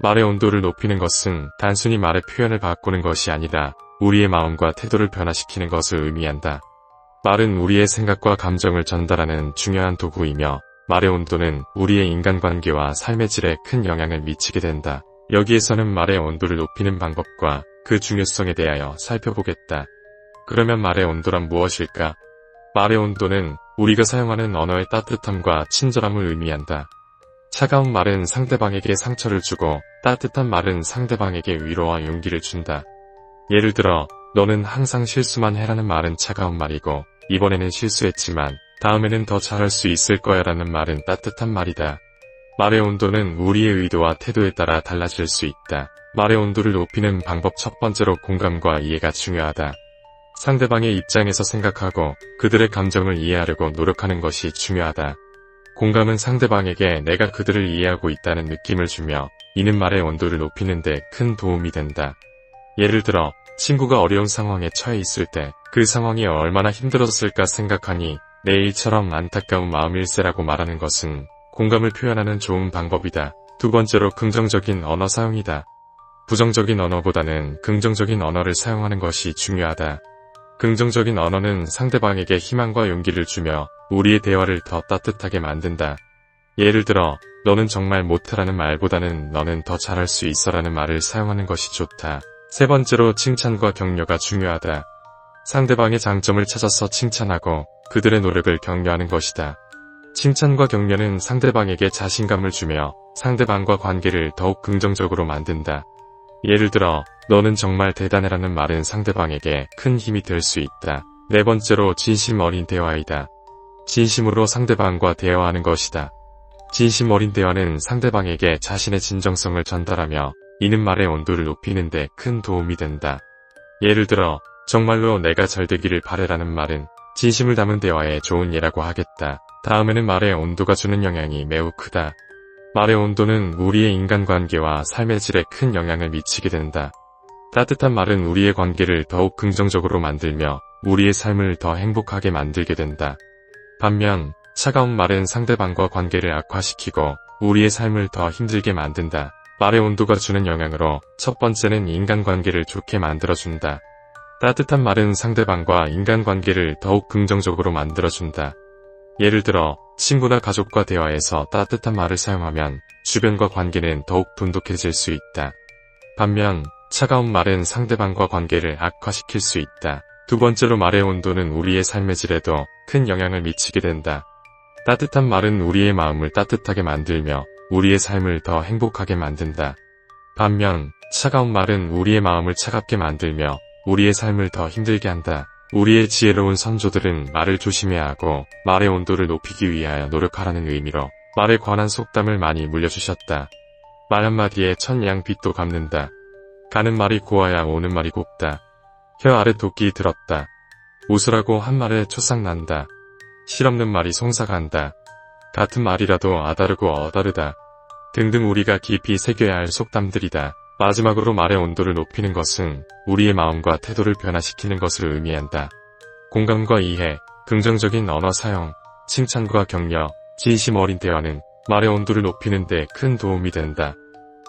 말의 온도를 높이는 것은 단순히 말의 표현을 바꾸는 것이 아니라 우리의 마음과 태도를 변화시키는 것을 의미한다. 말은 우리의 생각과 감정을 전달하는 중요한 도구이며 말의 온도는 우리의 인간관계와 삶의 질에 큰 영향을 미치게 된다. 여기에서는 말의 온도를 높이는 방법과 그 중요성에 대하여 살펴보겠다. 그러면 말의 온도란 무엇일까? 말의 온도는 우리가 사용하는 언어의 따뜻함과 친절함을 의미한다. 차가운 말은 상대방에게 상처를 주고 따뜻한 말은 상대방에게 위로와 용기를 준다. 예를 들어, 너는 항상 실수만 해라는 말은 차가운 말이고, 이번에는 실수했지만, 다음에는 더 잘할 수 있을 거야 라는 말은 따뜻한 말이다. 말의 온도는 우리의 의도와 태도에 따라 달라질 수 있다. 말의 온도를 높이는 방법 첫 번째로 공감과 이해가 중요하다. 상대방의 입장에서 생각하고 그들의 감정을 이해하려고 노력하는 것이 중요하다. 공감은 상대방에게 내가 그들을 이해하고 있다는 느낌을 주며 이는 말의 온도를 높이는 데 큰 도움이 된다. 예를 들어 친구가 어려운 상황에 처해 있을 때 그 상황이 얼마나 힘들었을까 생각하니 내 일처럼 안타까운 마음일세라고 말하는 것은 공감을 표현하는 좋은 방법이다. 두 번째로 긍정적인 언어 사용이다. 부정적인 언어보다는 긍정적인 언어를 사용하는 것이 중요하다. 긍정적인 언어는 상대방에게 희망과 용기를 주며 우리의 대화를 더 따뜻하게 만든다. 예를 들어, 너는 정말 못하라는 말보다는 너는 더 잘할 수 있어라는 말을 사용하는 것이 좋다. 세 번째로 칭찬과 격려가 중요하다. 상대방의 장점을 찾아서 칭찬하고 그들의 노력을 격려하는 것이다. 칭찬과 격려는 상대방에게 자신감을 주며 상대방과 관계를 더욱 긍정적으로 만든다. 예를 들어, 너는 정말 대단해라는 말은 상대방에게 큰 힘이 될 수 있다. 네 번째로 진심 어린 대화이다. 진심으로 상대방과 대화하는 것이다. 진심 어린 대화는 상대방에게 자신의 진정성을 전달하며 이는 말의 온도를 높이는 데 큰 도움이 된다. 예를 들어, 정말로 내가 잘 되기를 바래라는 말은 진심을 담은 대화에 좋은 예라고 하겠다. 다음에는 말의 온도가 주는 영향이 매우 크다. 말의 온도는 우리의 인간관계와 삶의 질에 큰 영향을 미치게 된다. 따뜻한 말은 우리의 관계를 더욱 긍정적으로 만들며 우리의 삶을 더 행복하게 만들게 된다. 반면 차가운 말은 상대방과 관계를 악화시키고 우리의 삶을 더 힘들게 만든다. 말의 온도가 주는 영향으로 첫 번째는 인간관계를 좋게 만들어준다. 따뜻한 말은 상대방과 인간관계를 더욱 긍정적으로 만들어준다. 예를 들어 친구나 가족과 대화에서 따뜻한 말을 사용하면 주변과 관계는 더욱 돈독해질 수 있다. 반면 차가운 말은 상대방과 관계를 악화시킬 수 있다. 두 번째로 말의 온도는 우리의 삶의 질에도 큰 영향을 미치게 된다. 따뜻한 말은 우리의 마음을 따뜻하게 만들며 우리의 삶을 더 행복하게 만든다. 반면 차가운 말은 우리의 마음을 차갑게 만들며 우리의 삶을 더 힘들게 한다. 우리의 지혜로운 선조들은 말을 조심해야 하고 말의 온도를 높이기 위하여 노력하라는 의미로 말에 관한 속담을 많이 물려주셨다. 말 한마디에 천양 빛도 갚는다. 가는 말이 고와야 오는 말이 곱다. 혀 아래 도끼 들었다. 웃으라고 한 말에 초상 난다. 실없는 말이 송사간다. 같은 말이라도 아다르고 어다르다. 등등 우리가 깊이 새겨야 할 속담들이다. 마지막으로 말의 온도를 높이는 것은 우리의 마음과 태도를 변화시키는 것을 의미한다. 공감과 이해, 긍정적인 언어 사용, 칭찬과 격려, 진심 어린 대화는 말의 온도를 높이는 데 큰 도움이 된다.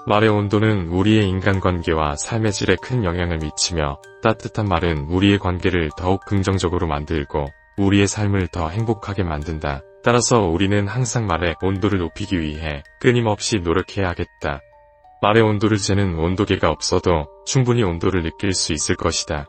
말의 온도는 우리의 인간관계와 삶의 질에 큰 영향을 미치며 따뜻한 말은 우리의 관계를 더욱 긍정적으로 만들고 우리의 삶을 더 행복하게 만든다. 따라서 우리는 항상 말의 온도를 높이기 위해 끊임없이 노력해야 하겠다. 말의 온도를 재는 온도계가 없어도 충분히 온도를 느낄 수 있을 것이다.